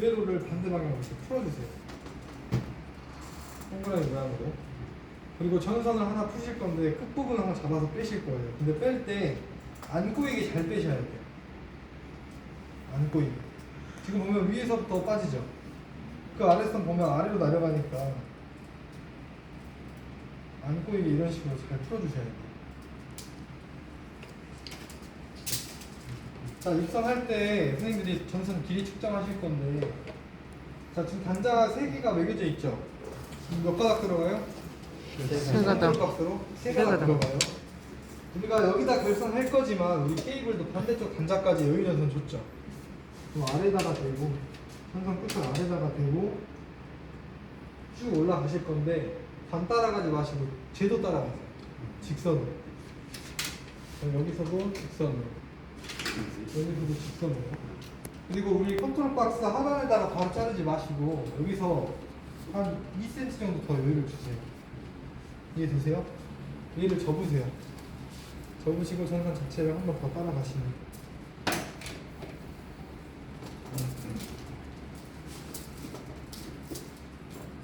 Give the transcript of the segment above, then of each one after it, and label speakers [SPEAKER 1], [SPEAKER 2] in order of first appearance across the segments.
[SPEAKER 1] 그대로를 반대 방향으로 풀어주세요. 동그라미 모양으로. 그리고 전선을 하나 푸실 건데 끝부분 하나 잡아서 빼실 거예요. 근데 뺄 때 안 꼬이게 잘 빼셔야 돼요. 안 꼬이게. 지금 보면 위에서부터 빠지죠. 그 아래선 보면 아래로 내려가니까 안 꼬이게 이런 식으로 잘 풀어주셔야 돼요. 자 입선할 때 선생님들이 전선 길이 측정하실 건데 자 지금 단자 세 개가 매겨져 있죠. 지금 몇 가닥 들어가요?
[SPEAKER 2] 세 가닥.
[SPEAKER 1] 값으로
[SPEAKER 2] 세세
[SPEAKER 1] 가닥
[SPEAKER 2] 가닥.
[SPEAKER 1] 들어가요. 우리가 여기다 결선할 거지만 우리 케이블도 반대쪽 단자까지 여유 전선 줬죠. 좀 아래다가 대고 전선 끝을 아래다가 대고 쭉 올라가실 건데 반 따라가지 마시고 제도 따라가세요. 직선으로. 여기서도 직선으로. 여기서도 직선으로. 그리고 우리 컨트롤 박스 하단에다가 바로 자르지 마시고 여기서 한 2cm 정도 더 여유를 주세요. 이해되세요? 얘를 접으세요. 접으시고 전선 자체를 한 번 더 따라가시면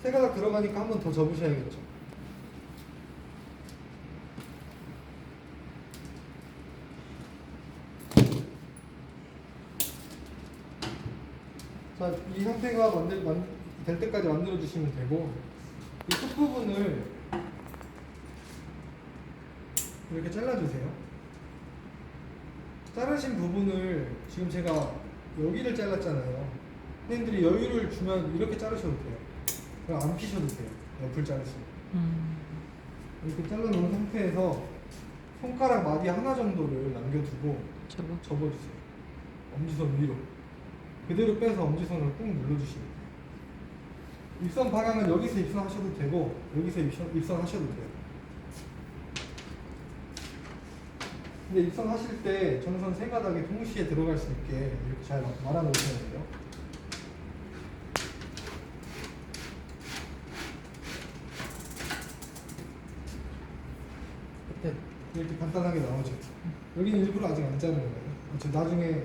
[SPEAKER 1] 세 가닥 들어가니까 한 번 더 접으셔야겠죠. 자, 이 상태가 만들, 만, 될 때까지 만들어 주시면 되고 이 끝부분을 이렇게 잘라주세요. 자르신 부분을 지금 제가 여기를 잘랐잖아요. 선생님들이 여유를 주면 이렇게 자르셔도 돼요. 그냥 안 피셔도 돼요. 옆을 자르시면.
[SPEAKER 2] 음.
[SPEAKER 1] 이렇게 잘라놓은 상태에서 손가락 마디 하나 정도를 남겨두고
[SPEAKER 2] 저거.
[SPEAKER 1] 접어주세요. 엄지선 위로. 그대로 빼서 엄지선을 꾹 눌러주시면 돼요. 입선 방향은 여기서 입선하셔도 되고 여기서 입선, 입선하셔도 돼요. 근데 입선하실 때 전선 세 가닥이 동시에 들어갈 수 있게 이렇게 잘 말아 놓으셔야 돼요. 네, 이렇게 간단하게 나오죠. 여기는 일부러 아직 안 자르는 거예요. 나중에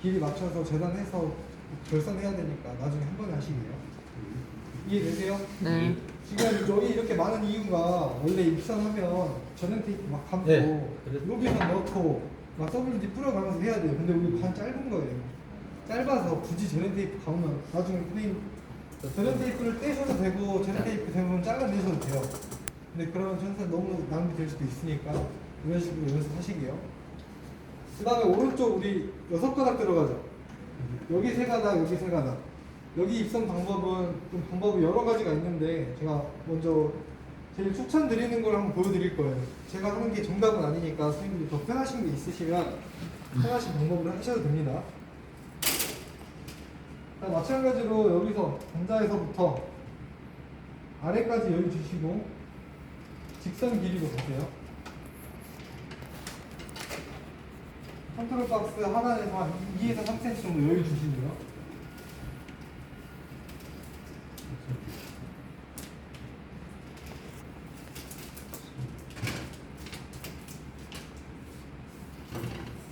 [SPEAKER 1] 길이 맞춰서 재단해서 결선해야 되니까 나중에 한 번에 하시게요. 이해되세요?
[SPEAKER 2] 네.
[SPEAKER 1] 지금 여기 이렇게 많은 이유가 원래 입선하면 전용 테이프 막 감고
[SPEAKER 3] 네, 그래서-
[SPEAKER 1] 로비선 넣고 막 WD 뿌려가면서 해야 돼요. 근데 우리 반 짧은 거예요. 짧아서 굳이 전용 테이프 감으면 나중에 선생님 전용 테이프를 떼셔도 되고 전용 테이프 대부분 잘라내셔도 돼요. 근데 그러면 전선 너무 낭비될 수도 있으니까 이런 식으로 연습하시게요. 그 다음에 오른쪽 우리 여섯 가닥 들어가죠. 여기 세 가닥, 여기 세 가닥. 여기 입선 방법은 좀 방법이 여러 가지가 있는데 제가 먼저 제일 추천드리는 걸 한번 보여드릴 거예요. 제가 하는 게 정답은 아니니까 선생님들이 더 편하신 게 있으시면 편하신 방법으로 하셔도 됩니다. 자, 마찬가지로 여기서 단자에서부터 아래까지 여유 주시고 직선 길이로 보세요. 컨트롤 박스 하나에서 한 2에서 3cm 정도 여유 주시고요.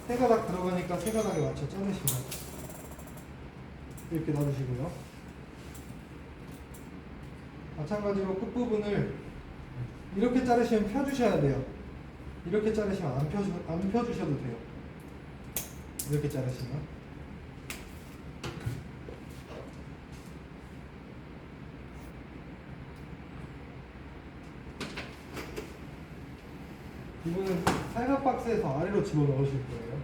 [SPEAKER 1] 세 가닥 들어가니까 세 가닥에 맞춰 자르시면 이렇게 놔두시고요. 마찬가지로 끝부분을 이렇게 자르시면 펴주셔야 돼요. 이렇게 자르시면 안, 펴, 안 펴주셔도 돼요. 이렇게 자르시면. 이거는 살각 박스에서 아래로 집어 넣으실 거예요.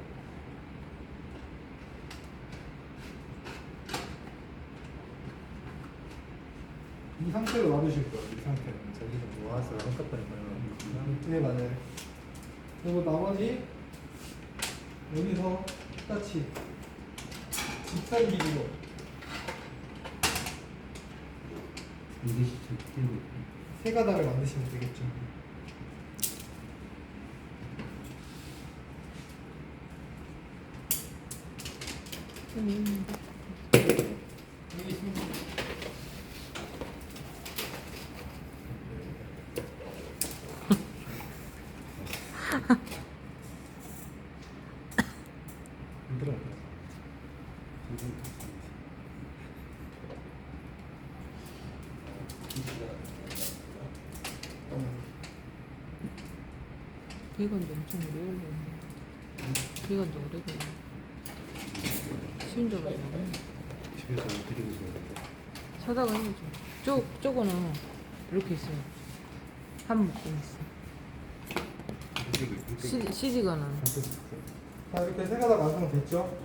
[SPEAKER 1] 이 상태로 놔두실 거예요. 이 상태로.
[SPEAKER 3] 저기서 모아서 한꺼번에 걸면
[SPEAKER 1] 네 맞아요. 그리고 나머지 여기서 똑같이 직선 길이로 세 가닥을 만드시면 되겠죠.
[SPEAKER 2] 음.
[SPEAKER 1] 여기 있습니다.
[SPEAKER 3] 힘들어요.
[SPEAKER 2] 비건도 엄청 오래 걸렸네. 비건도 오래 걸려. 쉬운 줄 알았나?
[SPEAKER 3] 집에서 안 드리고 있어요.
[SPEAKER 2] 사다가 해야죠. 쪽, 쪼거는 이렇게 있어요. 한 묶음 있어. C, CD가는.
[SPEAKER 1] 자 이렇게 세 가닥 완성됐죠?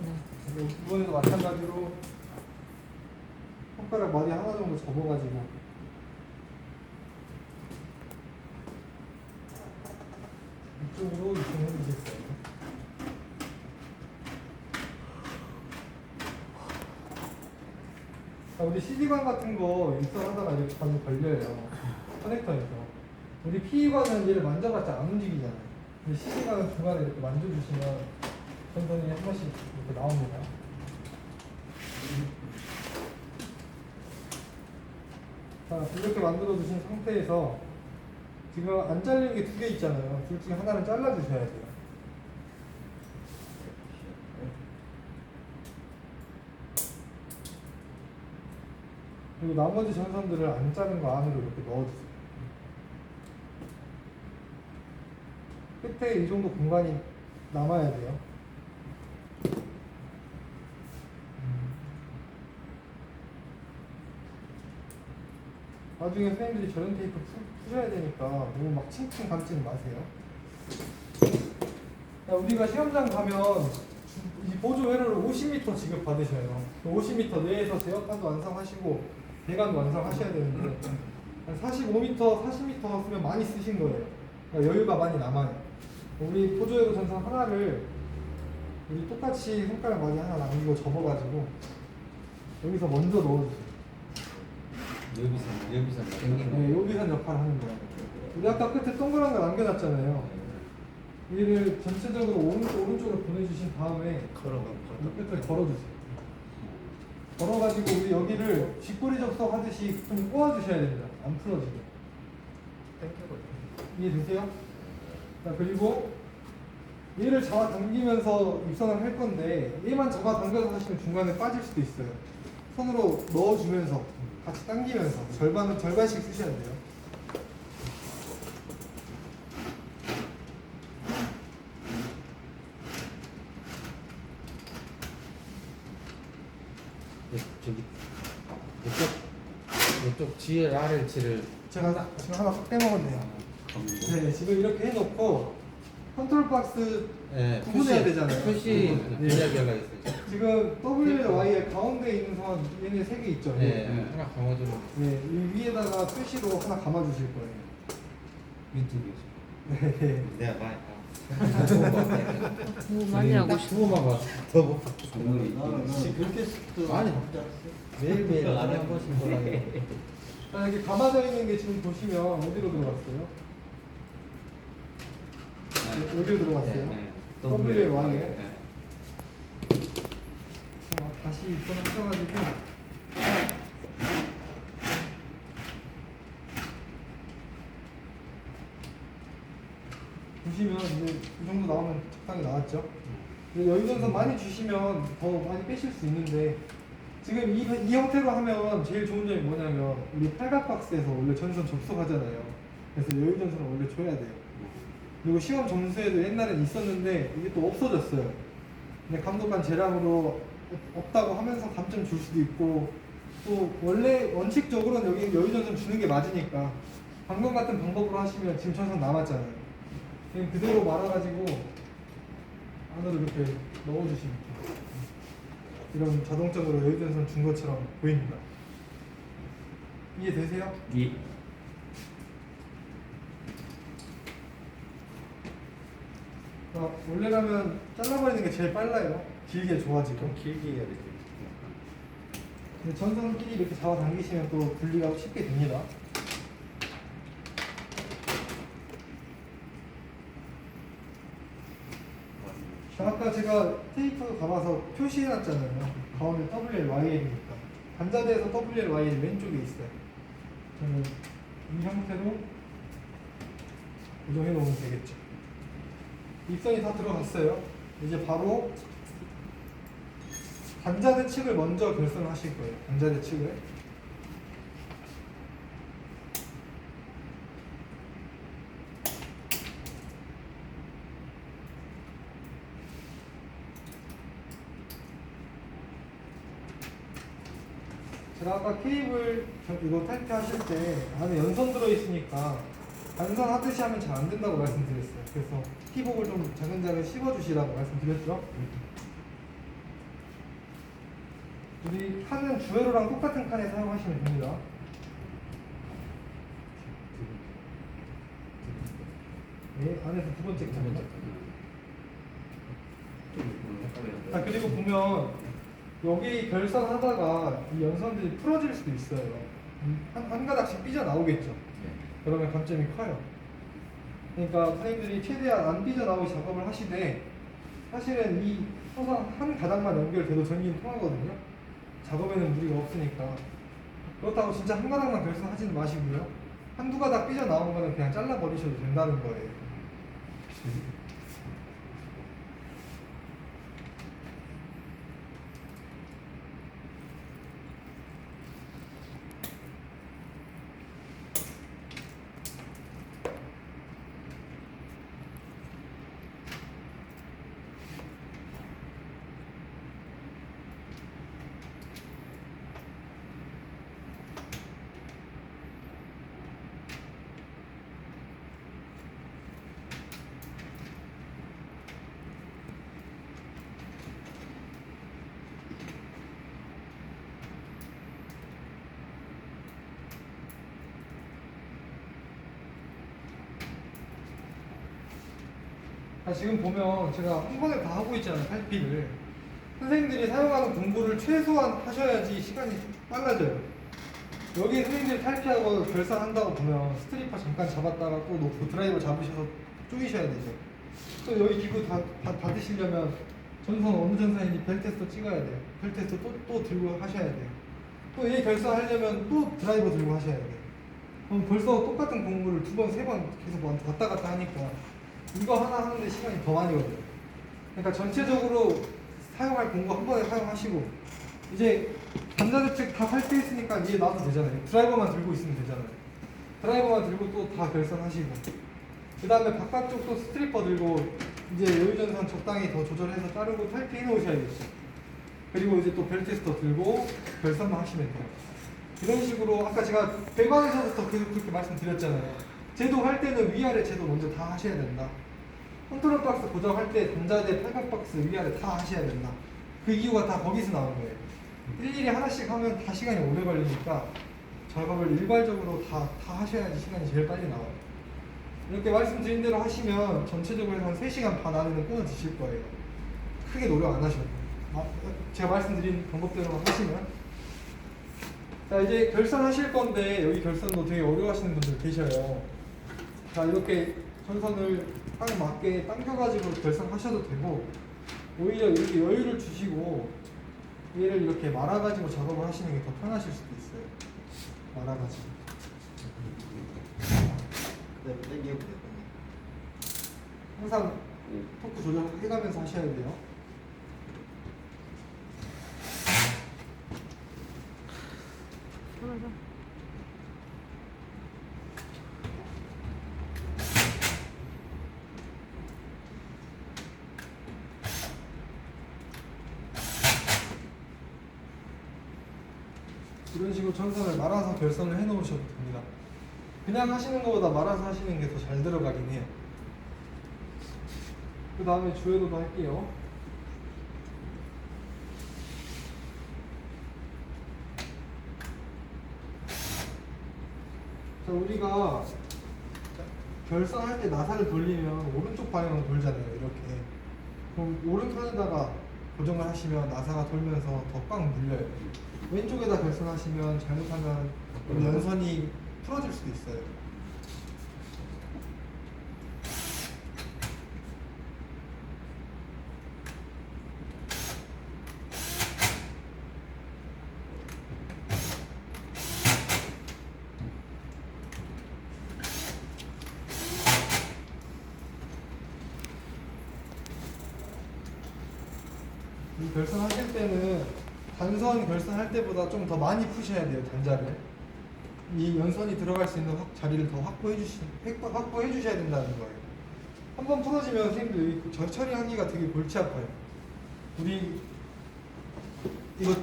[SPEAKER 2] 네.
[SPEAKER 1] 이번에도 마찬가지로 손가락 마디 하나 정도 접어가지고 이쪽으로 이렇게 해주겠어요. 자, 우리 CD관 같은 거 일선하다가 이렇게 반이 걸려요. 커넥터에서. 우리 PE관은 얘를 만져봤자 안 움직이잖아요. 근데 CD관은 중간에 이렇게 만져주시면 천천히 한 번씩 이렇게 나옵니다. 자, 이렇게 만들어 주신 상태에서 지금 안 잘리는 게두 개 있잖아요. 둘 중에 하나는 잘라 주셔야 돼요. 그리고 나머지 전선들을 안 자른 거 안으로 이렇게 넣어주세요. 끝에 이 정도 공간이 남아야 돼요. 나중에 선생님들이 저런 테이프 푸, 푸셔야 되니까 너무 막 칭칭 감지는 마세요. 자, 우리가 시험장 가면 이 보조 회로를 50m 지급 받으셔요. 50m 내에서 제어판도 완성하시고 배관도 완성하셔야 되는데 한 45m, 40m 쓰면 많이 쓰신 거예요. 그러니까 여유가 많이 남아요. 우리 회로 전선 하나를 우리 똑같이 손가락 많이 하나 남기고 접어가지고 여기서 먼저 넣어주세요.
[SPEAKER 3] 여기서 여기서 땡기는
[SPEAKER 1] 네, 요비선 역할을 하는 거예요. 우리 아까 끝에 동그란 거 남겨놨잖아요. 얘를 전체적으로 오른쪽, 오른쪽으로 보내주신 다음에
[SPEAKER 3] 걸어가
[SPEAKER 1] 이 끝을 걸어주세요. 걸어가지고 우리 여기를 쥐꼬리 접속 하듯이 좀 꼬아주셔야 됩니다. 안 풀어지게. 이해되세요? 자, 그리고 얘를 잡아당기면서 입선을 할 건데 얘만 잡아당겨서 하시면 중간에 빠질 수도 있어요. 손으로 넣어주면서 같이 당기면서 절반은 절반씩 쓰셔야 돼요.
[SPEAKER 3] 네, 저기 G를
[SPEAKER 1] 제가 나- 지금 하나 쏙 빼먹었네요. 네, 지금 이렇게 해놓고 컨트롤 박스
[SPEAKER 3] 네,
[SPEAKER 1] 구분해야 되잖아요.
[SPEAKER 3] 표시
[SPEAKER 1] 네.
[SPEAKER 3] 이야기가 있어요.
[SPEAKER 1] 지금 WY의 가운데 있는 선 얘네 세 개 있죠.
[SPEAKER 3] 네, 하나 감아주는
[SPEAKER 1] 네, 이 위에다가 표시로 하나 감아주실 거예요.
[SPEAKER 3] 유튜브에서.
[SPEAKER 1] 네.
[SPEAKER 3] 내가 많이
[SPEAKER 2] 뭐 많이 하고 싶어.
[SPEAKER 3] 두고만 봐. 더 못.
[SPEAKER 4] 혹시 그렇게
[SPEAKER 3] 아니 매일 매일 안에 한 번씩 보라고.
[SPEAKER 1] 자, 여기 감아져 있는 게 지금 보시면 어디로 들어갔어요? 네, 어디로 들어갔어요? WY에 자, 다시 입선하셔가지고 보시면 이제 이 정도 나오면 적당히 나왔죠? 근데 여유전선 많이 주시면 더 많이 빼실 수 있는데 지금 이, 이 형태로 하면 제일 좋은 점이 뭐냐면 우리 팔각박스에서 원래 전선 접속하잖아요. 그래서 여유 전선을 원래 줘야 돼요. 그리고 시험 점수에도 옛날엔 있었는데 이게 또 없어졌어요. 근데 감독관 없- 없다고 하면서 감점 줄 수도 있고 또 원래 원칙적으로는 여기 여유 전선 주는 게 맞으니까 방금 같은 방법으로 하시면 지금 전선 남았잖아요. 그냥 그대로 말아가지고 안으로 이렇게 넣어주시면 돼요. 이런 자동적으로 여유전선 준 것처럼 보입니다 이해되세요?
[SPEAKER 4] 이
[SPEAKER 1] 자, 원래라면 잘라버리는 게 제일 빨라요 길게 좋아지고
[SPEAKER 3] 길게 해야 돼.
[SPEAKER 1] 근데 전선끼리 이렇게 잡아당기시면 또 분리가 쉽게 됩니다. 자, 아까 제가 테이프 감아서 표시해놨잖아요. 가운데 WLYL이니까. 단자대에서 WLYL 왼쪽에 있어요. 저는 이 형태로 고정해 놓으면 되겠죠. 입선이 다 들어갔어요. 이제 바로 단자대 측을 먼저 결선하실 거예요. 단자대 측을. 제가 아까 케이블 저- 이거 탈피하실 때 안에 연선 들어있으니까 단선 하듯이 하면 잘 안 된다고 말씀드렸어요. 그래서 티복을 좀 자근자근 씹어주시라고 말씀드렸죠. 우리 칸은 주회로랑 똑같은 칸에 사용하시면 됩니다. 네, 안에서 두 번째 칸이죠. 아 그리고 보면 여기 결선하다가 이 연선들이 풀어질 수도 있어요. 음, 한, 한 가닥씩 삐져 나오겠죠. 그러면 감점이 커요. 그러니까 선생님들이 최대한 안 삐져 나오게 작업을 하시되 사실은 이 서상 한 가닥만 연결돼도 전기는 통하거든요. 작업에는 무리가 없으니까 그렇다고 진짜 한 가닥만 결선하지는 마시고요. 한두 가닥 삐져 나온 거는 그냥 잘라 버리셔도 된다는 거예요. 아, 지금 보면 제가 한 번에 다 하고 있잖아요, 탈피를. 선생님들이 사용하는 공부를 최소한 하셔야지 시간이 빨라져요. 여기 선생님들이 탈피하고 결산한다고 보면 스트리퍼 잠깐 잡았다가 또 놓고 드라이버 잡으셔서 쪼이셔야 되죠. 또 여기 기구 다, 다 닫으시려면 전선 어느 전선인지 벨 테스터 찍어야 돼요. 벨 테스터 또, 또 들고 하셔야 돼요. 또 얘 결산하려면 또 드라이버 들고 하셔야 돼요. 그럼 벌써 똑같은 공부를 두 번, 세 번 계속 왔다 갔다 하니까 이거 하나 하는데 시간이 더 많이 걸려요. 그러니까 전체적으로 사용할 공부 한 번에 사용하시고 이제 전자대책 다 살펴있으니까 이제 놔도 되잖아요. 드라이버만 들고 있으면 되잖아요. 드라이버만 들고 또 다 결선하시고 그 다음에 바깥쪽 또 스트리퍼 들고 이제 여유전선 적당히 더 조절해서 자르고 탈피해 놓으셔야겠죠. 그리고 이제 또 벨테스터 들고 결선만 하시면 돼요. 이런 식으로 아까 제가 배관에서부터 계속 그렇게 말씀드렸잖아요. 제도할 때는 위아래 제도 먼저 다 하셔야 된다. 컨트롤 박스 고정할 때 단자대 팔각 박스 위아래 다 하셔야 된다. 그 이유가 다 거기서 나온 거예요. 일일이 하나씩 하면 다 시간이 오래 걸리니까 작업을 일괄적으로 다, 다 하셔야지 시간이 제일 빨리 나와요. 이렇게 말씀드린 대로 하시면 전체적으로 한 3시간 반 안에는 끊어지실 거예요. 크게 노력 안 하셔도. 아, 제가 말씀드린 방법대로 하시면. 자, 이제 결선하실 건데, 여기 결선도 되게 어려워하시는 분들 계셔요. 자, 이렇게 전선을 딱 맞게 당겨가지고 결선하셔도 되고, 오히려 이렇게 여유를 주시고, 얘를 이렇게 말아가지고 작업을 하시는 게 더 편하실 수도 있어요. 말아가지고.
[SPEAKER 4] 그다음에 땡기고 됐거든요.
[SPEAKER 1] 항상 토크 조절해가면서 하셔야 돼요.
[SPEAKER 2] 하나
[SPEAKER 1] 이런 식으로 전선을 말아서 결선을 해 놓으셔도 됩니다. 그냥 하시는 것보다 말아서 하시는 게 더 잘 들어가긴 해요. 그 다음에 주회로도 할게요. 자, 우리가 결선할 때 나사를 돌리면 오른쪽 방향으로 돌잖아요. 이렇게. 그럼 오른편에다가 고정을 하시면 나사가 돌면서 더 꽉 물려요. 왼쪽에다 결선하시면 잘못하면 이 연선이 풀어질 수도 있어요. 이 결선하실 때는 단선 결선할 때보다 좀 푸셔야 돼요 단자를 이 연선이 들어갈 수 있는 확- 자리를 더 확보해 주시 확보- 확보해 주셔야 된다는 거예요. 한번 풀어지면 선생님들 저 처리하기가 되게 골치 아파요. 우리 이거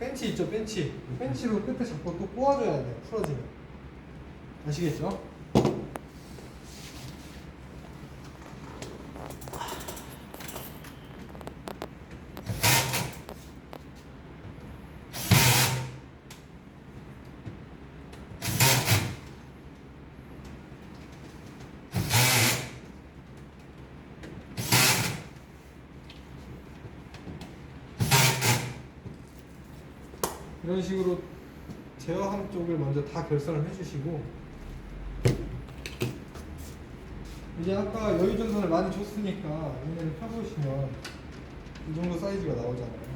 [SPEAKER 1] 벤치 있죠 벤치 벤치로 끝에 잡고 또 꼬아줘야 돼요 풀어지면 아시겠죠? 이런 식으로 제어함 쪽을 먼저 다 결선을 해주시고 이제 아까 여유전선을 많이 줬으니까 얘네를 펴보시면 이 정도 사이즈가 나오잖아요.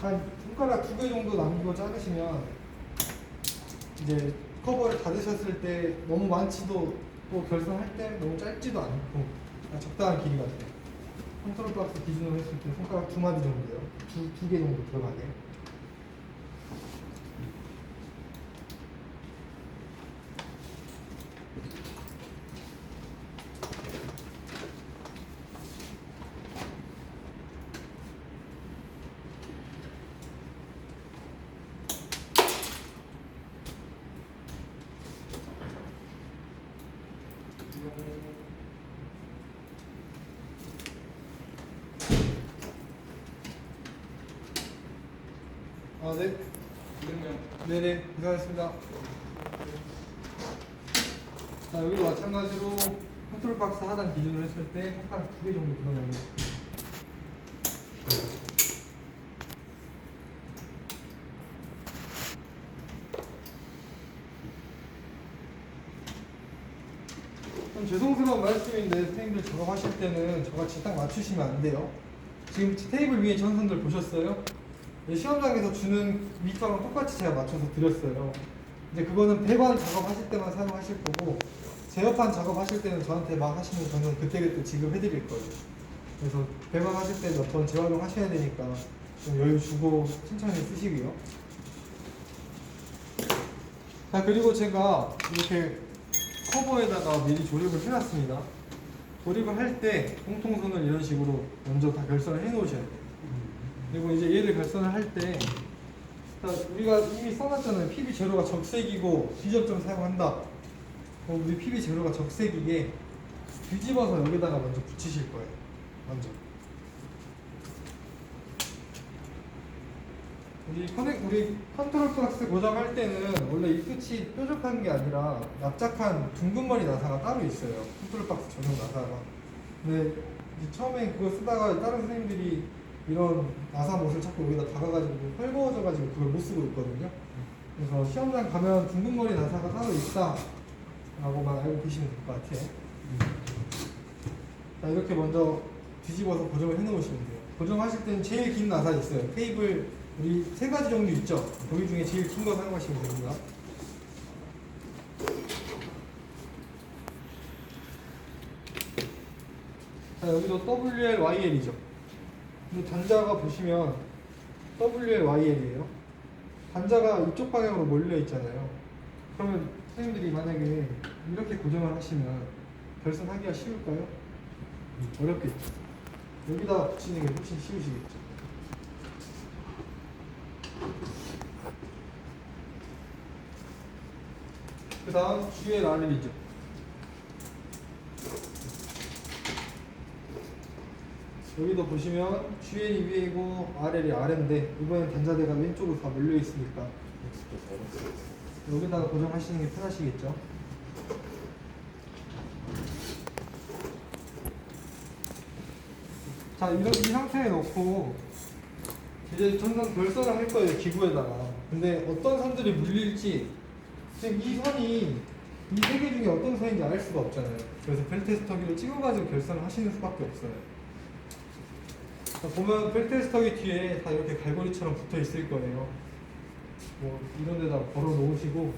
[SPEAKER 1] 한 손가락 두 개 정도 남기고 자르시면 이제 커버를 닫으셨을 때 너무 많지도 또 결선할 때 너무 짧지도 않고 아, 적당한 길이 같아요. 컨트롤 박스 기준으로 했을 때 손가락 두 마디 정도요. 두 두 개 정도 들어가게 아, 네. 네네, 고생하셨습니다. 자, 여기도 마찬가지로 컨트롤 박스 하단 기준으로 했을 때 손가락 두개 정도 들어가고. 좀 죄송스러운 말씀인데 선생님들 작업하실 때는 저같이 딱 맞추시면 안 돼요. 지금 테이블 위에 전선들 보셨어요? 네, 시험장에서 주는 미터랑 똑같이 제가 맞춰서 드렸어요. 이제 그거는 배관 작업하실 때만 사용하실 거고 제어판 작업하실 때는 저한테 막 하시면 저는 그때그때 지급해드릴 거예요. 그래서 배관 하실 때 몇 번 재활용 하셔야 되니까 좀 여유 주고 천천히 쓰시고요. 자 그리고 제가 이렇게 커버에다가 미리 조립을 해놨습니다. 조립을 할 때 공통선을 이런 식으로 먼저 다 결선을 해놓으셔야 돼요. 그리고 이제 얘를 결선을 할 때 우리가 이미 써놨잖아요. PB 제로가 적색이고 비접점 사용한다. 어, 우리 PB 제로가 적색이게 뒤집어서 여기다가 먼저 붙이실 거예요. 먼저. 우리 커넥 우리 컨트롤 박스 고정할 때는 원래 이 끝이 뾰족한 게 아니라 납작한 둥근 머리 나사가 따로 있어요. 컨트롤 박스 전용 나사가. 근데 처음에 그거 쓰다가 다른 선생님들이 이런 나사 못을 자꾸 여기다 박아가지고 헐거워져가지고 그걸 못 쓰고 있거든요. 그래서 시험장 가면 둥근 머리 나사가 따로 있다라고만 알고 계시면 될 것 같아요. 자 이렇게 먼저 뒤집어서 고정을 해놓으시면 돼요. 고정하실 때는 제일 긴 나사 있어요. 테이블 우리 세 가지 종류 있죠. 거기 중에 제일 긴 거 사용하시면 됩니다. 자 여기도 WL, YL이죠. 근데 단자가 보시면 WL, YL이에요. 단자가 이쪽 방향으로 몰려 있잖아요. 그러면 선생님들이 만약에 이렇게 고정을 하시면 결선하기가 쉬울까요? 어렵겠죠. 여기다 붙이는 게 훨씬 쉬우시겠죠. 그 다음 GL, RL이죠. 여기도 보시면 GL이 위에이고 RL이 아래인데 이번엔 단자대가 왼쪽으로 다 몰려 있으니까 여기다가 고정하시는 게 편하시겠죠. 자 이런 이 상태에 놓고 이제 전선 결선을 할 거예요 기구에다가. 근데 어떤 선들이 물릴지 지금 이 선이 이 세 개 중에 어떤 선인지 알 수가 없잖아요. 그래서 벨 테스터기를 찍어가지고 결선을 하시는 수밖에 없어요. 자, 보면 벨테스터기 뒤에 다 이렇게 갈고리처럼 붙어 있을 거예요. 뭐 이런 데다 걸어 놓으시고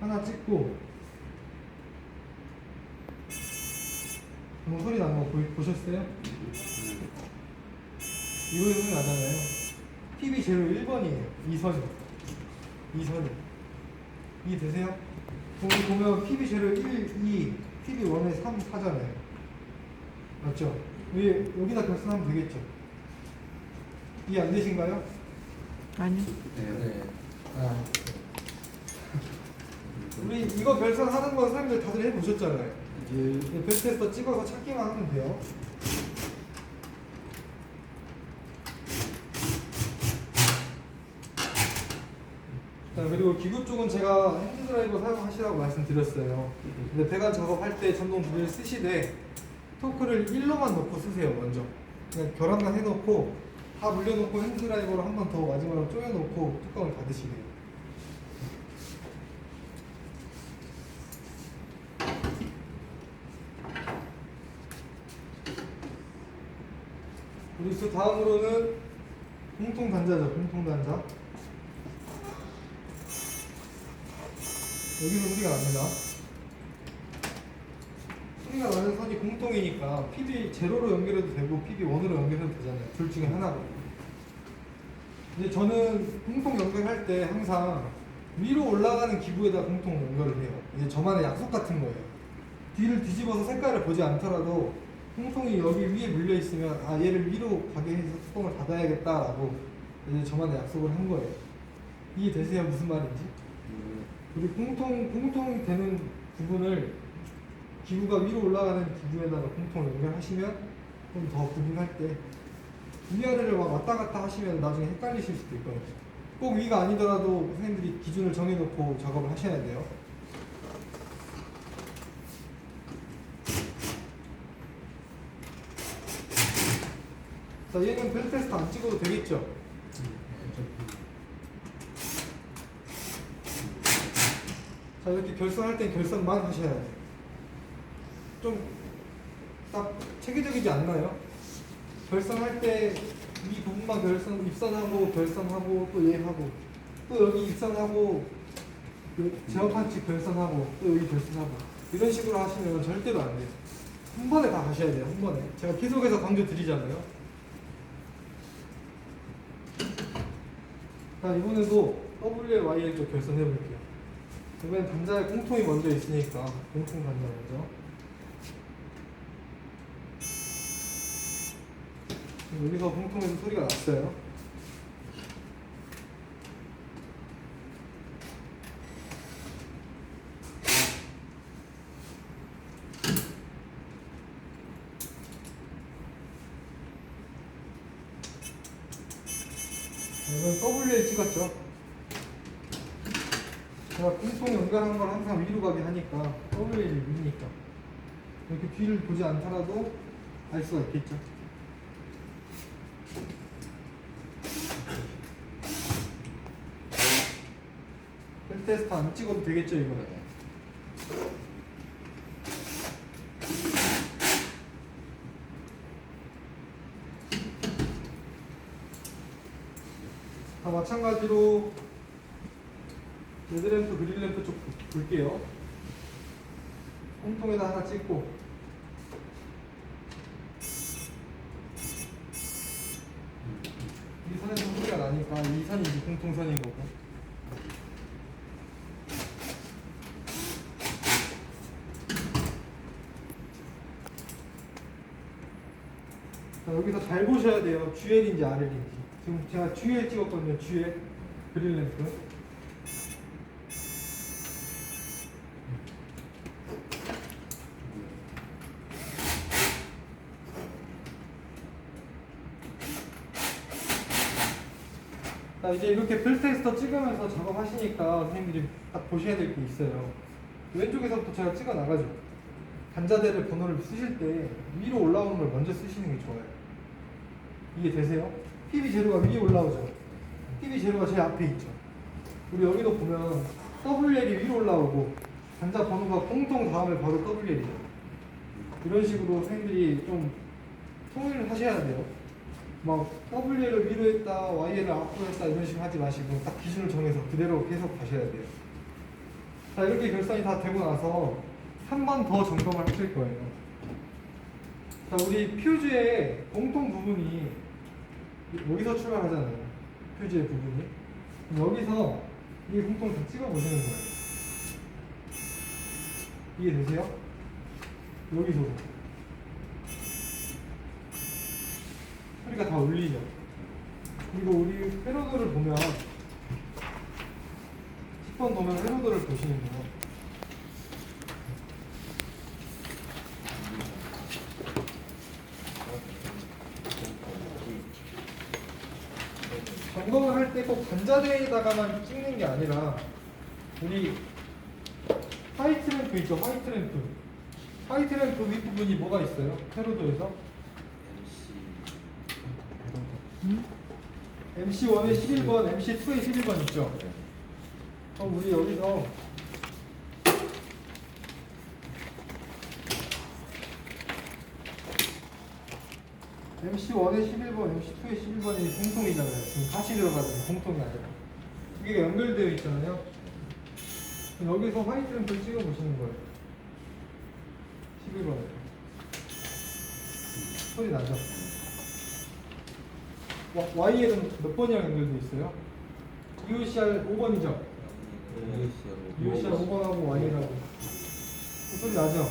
[SPEAKER 1] 하나 찍고 뭐 소리 나는 거 보, 셨어요 이거 소리 나잖아요. PB 제로 1번이에요. 이 선이. 이 선이. 이해 되세요? 거기 보면 PB 제로 1, 2, PB 1에 3, 4잖아요. 맞죠? 위 여기다 결선하면 되겠죠? 이해 안 되신가요?
[SPEAKER 2] 아니.
[SPEAKER 4] 네.
[SPEAKER 1] 아. 우리 이거 결선하는 거 사람들 다들 해보셨잖아요. 예. 벨테스터 찍어서 찾기만 하면 돼요. 자, 그리고 기구 쪽은 제가 핸드드라이버 사용하시라고 말씀드렸어요. 근데 배관 작업할 때 전동 두개를 쓰시되 토크를 1로만 놓고 쓰세요 먼저. 그냥 결함만 해놓고 다 물려놓고 핸드드라이버로 한 번 더 마지막으로 쪼여놓고 뚜껑을 닫으시래요. 우리 그 다음으로는 공통 단자죠, 공통 단자. 여기서 소리가 납니다. 소리가 나는 선이 공통이니까 PB 제로로 연결해도 되고 PB 1으로 연결해도 되잖아요. 둘 중에 하나로. 이제 저는 공통 연결할 때 항상 위로 올라가는 기부에다 공통 연결을 해요. 이제 저만의 약속 같은 거예요. 뒤를 뒤집어서 색깔을 보지 않더라도 홍송이 여기 위에 물려 있으면 아 얘를 위로 가게 해서 뚜껑을 닫아야겠다라고 이제 저만의 약속을 한 거예요. 이해 되세요 무슨 말인지? 우리 공통 공통 되는 부분을 기구가 위로 올라가는 기구에다가 공통 연결하시면 좀 더 구분할 때 위아래를 막 왔다 갔다 하시면 나중에 헷갈리실 수도 있거든요. 꼭 위가 아니더라도 선생님들이 기준을 정해놓고 작업을 하셔야 돼요. 자, 얘는 벨 테스트 안 찍어도 되겠죠? 자, 이렇게 결선할 땐 결선만 하셔야 돼요. 좀 딱 체계적이지 않나요? 결선할 때 이 부분만 결선, 입선하고 결선하고 또 얘하고 또 여기 입선하고 그 제어판 치 결선하고 또 여기 결선하고 이런 식으로 하시면 절대로 안 돼요. 한 번에 다 하셔야 돼요. 한 번에. 제가 계속해서 강조 드리잖아요. 자 이번에도 WYL 쪽 결선해 볼게요. 이번엔 단자에 공통이 먼저 있으니까 공통 단자 먼저. 여기서 공통에서 소리가 났어요. 이건 WL 찍었죠. 제가 공통 연결한 걸 항상 위로 가게 하니까 WL이 위니까 이렇게 뒤를 보지 않더라도 알 수가 있겠죠. 테스트 안 찍어도 되겠죠 이거. 다 마찬가지로 레드램프 그릴램프 쪽 볼- 볼게요. 홈통에다 하나 찍고 이 선에서 소리가 나니까 이 선이 이제 공통선인 거고 자, 여기서 잘 보셔야 돼요. GL인지 RL인지. 지금 제가 GL 찍었거든요. GL 그릴램프. 자 이제 이렇게 필테스터 찍으면서 작업하시니까 선생님들이 딱 보셔야 될 게 있어요. 왼쪽에서부터 제가 찍어 나가죠. 단자대를 번호를 쓰실 때 위로 올라오는 걸 먼저 쓰시는 게 좋아요. 이게 되세요? PB 제로가 위에 올라오죠. PB 제로가 제일 앞에 있죠. 우리 여기도 보면 WL이 위로 올라오고 단자 번호가 공통 다음에 바로 WL이죠. 이런 식으로 선생님들이 좀 통일을 하셔야 돼요. 막 W를 위로 했다, Y를 앞으로 했다 이런 식으로 하지 마시고 딱 기준을 정해서 그대로 계속 가셔야 돼요. 자 이렇게 결산이 다 되고 나서 한 번 더 점검을 하실 거예요. 자 우리 퓨즈의 공통 부분이 여기서 출발하잖아요. 퓨즈의 부분이 여기서 이 공통 다 찍어 보시는 거예요. 이해되세요? 여기서 소리가 다 울리죠. 그리고 우리 회로도를 보면 10번 보면 회로도를 보시면요. 점검을 할 때 꼭 단자대에다가만 찍는 게 아니라 우리 화이트 램프 있죠 화이트 램프 화이트 램프 윗부분이 뭐가 있어요? 회로도에서 MC1에 11번, MC2에 11번 있죠? 그럼 우리 여기서 MC1에 11번, MC2에 11번이 공통이잖아요. 지금 다시 들어가는 공통이 아니라. 이게 연결되어 있잖아요. 여기서 화이트 램프를 찍어 보시는 거예요. 11번에. 소리 나죠? 와- Y에는 몇 번이랑 연결돼 있어요? UCR 5번이죠? UCR 5번하고 Y라고 그 소리 나죠?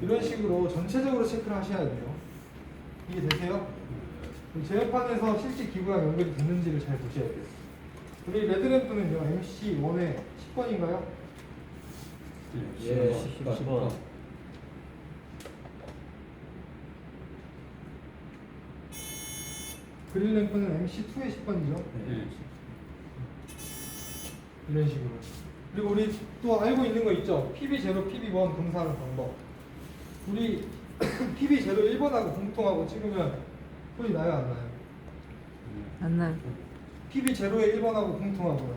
[SPEAKER 1] 이런 식으로 전체적으로 체크를 하셔야 돼요 이해되세요? 제어판에서 실제 기구랑 연결이 됐는지를 잘 보셔야 돼요 우리 레드램프는요 MC1에 10번인가요?
[SPEAKER 3] 예, 10번.
[SPEAKER 1] 그릴램프는 MC2에 10번이죠? 이런 식으로. 그리고 우리 또 알고 있는 거 있죠? PB0, PB1 검사하는 방법. 우리 PB0 1번하고 공통하고 찍으면 소리 나요, 안 나요?
[SPEAKER 2] 안 나요.
[SPEAKER 1] PB0에 1번하고 공통하고요.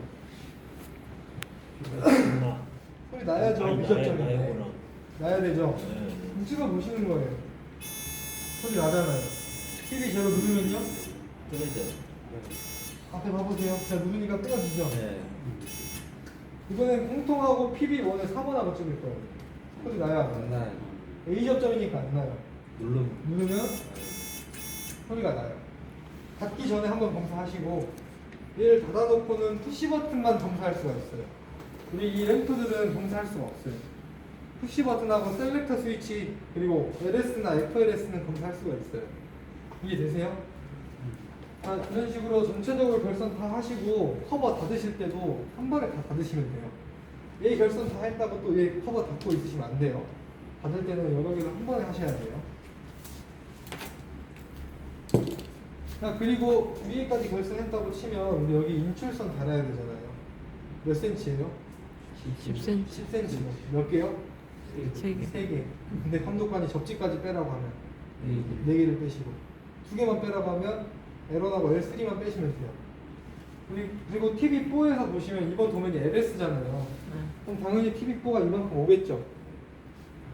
[SPEAKER 1] 소리 나야죠,
[SPEAKER 3] 아니,
[SPEAKER 1] 미적점인데.
[SPEAKER 3] 나야.
[SPEAKER 1] 나야 되죠?
[SPEAKER 3] 네.
[SPEAKER 1] 그럼 찍어 보시는 거예요. 소리 나잖아요. PB0 누르면요?
[SPEAKER 3] 그러죠.
[SPEAKER 1] 앞에 봐보세요. 제가 누르니까 끊어지죠?
[SPEAKER 3] 네.
[SPEAKER 1] 이번엔 공통하고 PB1에 4번하고 찍을 거예요. 소리 나요, 안 나요?
[SPEAKER 3] 나요.
[SPEAKER 1] A 접점이니까 안 나요.
[SPEAKER 3] 물론.
[SPEAKER 1] 누르면 소리가 나요. 닫기 전에 한번 검사하시고 얘를 닫아놓고는 푸시 버튼만 검사할 수가 있어요. 우리 이 램프들은 검사할 수가 없어요. 푸시 버튼하고 셀렉터 스위치 그리고 LS나 FLS는 검사할 수가 있어요. 이해되세요? 자, 이런 식으로 전체적으로 결선 다 하시고 커버 닫으실 때도 한 번에 다 닫으시면 돼요. 얘 결선 다 했다고 또 얘 커버 닫고 있으시면 안 돼요. 닫을 때는 여러 개를 한 번에 하셔야 돼요. 자, 그리고 위에까지 결선했다고 치면 우리 여기 인출선 달아야 되잖아요. 몇 센치예요?
[SPEAKER 2] 10cm.
[SPEAKER 1] 10cm. 몇 개요?
[SPEAKER 2] 세 개.
[SPEAKER 1] 세 개. 근데 감독관이 접지까지 빼라고 하면
[SPEAKER 3] 네.
[SPEAKER 1] 네 개를 빼시고 두 개만 빼라고 하면 L1하고 L3만 빼시면 돼요. 우리 그리고 TV4에서 보시면 이번 도면이 LS잖아요.
[SPEAKER 2] 네.
[SPEAKER 1] 그럼 당연히 TV4가 이만큼 오겠죠.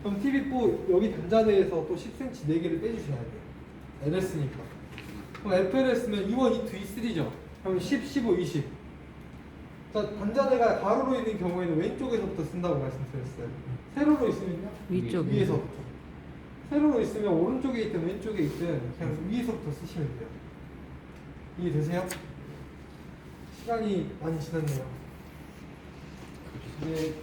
[SPEAKER 1] 그럼 TV4 여기 단자대에서 또 10cm 4개를 빼주셔야 돼요. LS니까. 그럼 FLS면 2원, 2, 2, 3죠. 그럼 10, 15, 20. 자, 단자대가 가로로 있는 경우에는 왼쪽에서부터 쓴다고 말씀드렸어요. 세로로 있으면요?
[SPEAKER 2] 위쪽.
[SPEAKER 1] 위에서부터. 세로로 있으면 오른쪽에 있든 왼쪽에 있든 그냥 위에서부터 쓰시면 돼요. 이해되세요? 시간이 많이 지났네요. 이제